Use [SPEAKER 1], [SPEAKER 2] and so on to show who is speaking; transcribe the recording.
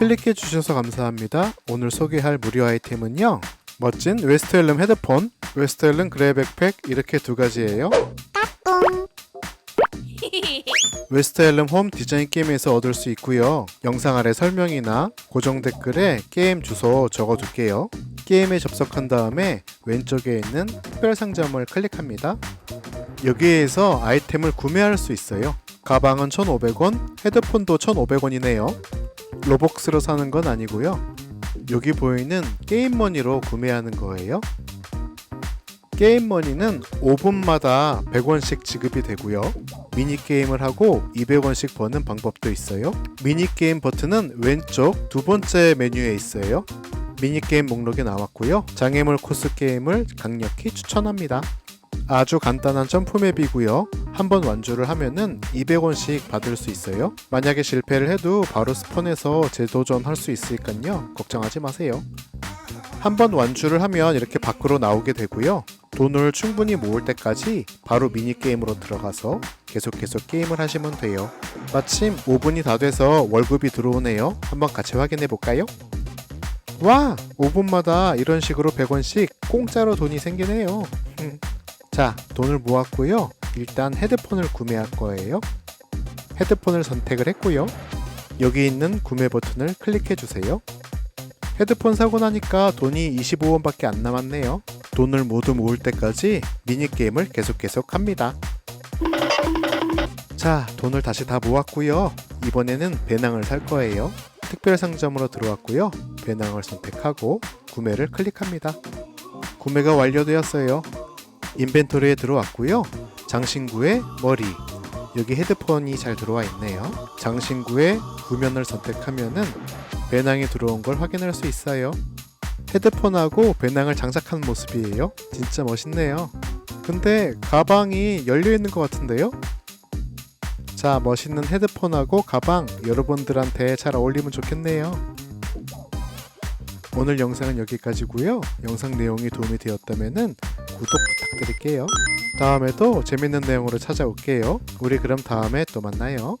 [SPEAKER 1] 클릭해 주셔서 감사합니다. 오늘 소개할 무료 아이템은요. 멋진 웨스트앨럼 헤드폰, 웨스트앨럼 그레이 백팩 이렇게 두 가지예요. 웨스트앨럼 홈 디자인 게임에서 얻을 수 있고요. 영상 아래 설명이나 고정 댓글에 게임 주소 적어둘게요. 게임에 접속한 다음에 왼쪽에 있는 특별 상점을 클릭합니다. 여기에서 아이템을 구매할 수 있어요. 가방은 1,500원, 헤드폰도 1,500원이네요. 로벅스로 사는 건 아니고요. 여기 보이는 게임머니로 구매하는 거예요. 게임머니는 5분마다 100원씩 지급이 되고요. 미니게임을 하고 200원씩 버는 방법도 있어요. 미니게임 버튼은 왼쪽 두 번째 메뉴에 있어요. 미니게임 목록에 나왔고요. 장애물 코스 게임을 강력히 추천합니다. 아주 간단한 점프맵이고요. 한번 완주를 하면은 200원씩 받을 수 있어요. 만약에 실패를 해도 바로 스폰해서 재도전할 수 있으니까요. 걱정하지 마세요. 한번 완주를 하면 이렇게 밖으로 나오게 되고요. 돈을 충분히 모을 때까지 바로 미니게임으로 들어가서 계속 계속 게임을 하시면 돼요. 마침 5분이 다 돼서 월급이 들어오네요. 한번 같이 확인해 볼까요? 와! 5분마다 이런 식으로 100원씩 공짜로 돈이 생기네요. 자, 돈을 모았고요. 일단 헤드폰을 구매할 거예요. 헤드폰을 선택을 했고요. 여기 있는 구매 버튼을 클릭해 주세요. 헤드폰 사고 나니까 돈이 25원밖에 안 남았네요. 돈을 모두 모을 때까지 미니게임을 계속 계속 합니다. 자, 돈을 다시 다 모았고요. 이번에는 배낭을 살 거예요. 특별 상점으로 들어왔고요. 배낭을 선택하고 구매를 클릭합니다. 구매가 완료되었어요. 인벤토리에 들어왔고요. 장신구의 머리. 여기 헤드폰이 잘 들어와 있네요. 장신구의 구면을 선택하면은 배낭이 들어온 걸 확인할 수 있어요. 헤드폰하고 배낭을 장착한 모습이에요. 진짜 멋있네요. 근데 가방이 열려 있는 것 같은데요? 자, 멋있는 헤드폰하고 가방 여러분들한테 잘 어울리면 좋겠네요. 오늘 영상은 여기까지고요. 영상 내용이 도움이 되었다면 구독 부탁드릴게요. 다음에도 재밌는 내용으로 찾아올게요. 우리 그럼 다음에 또 만나요.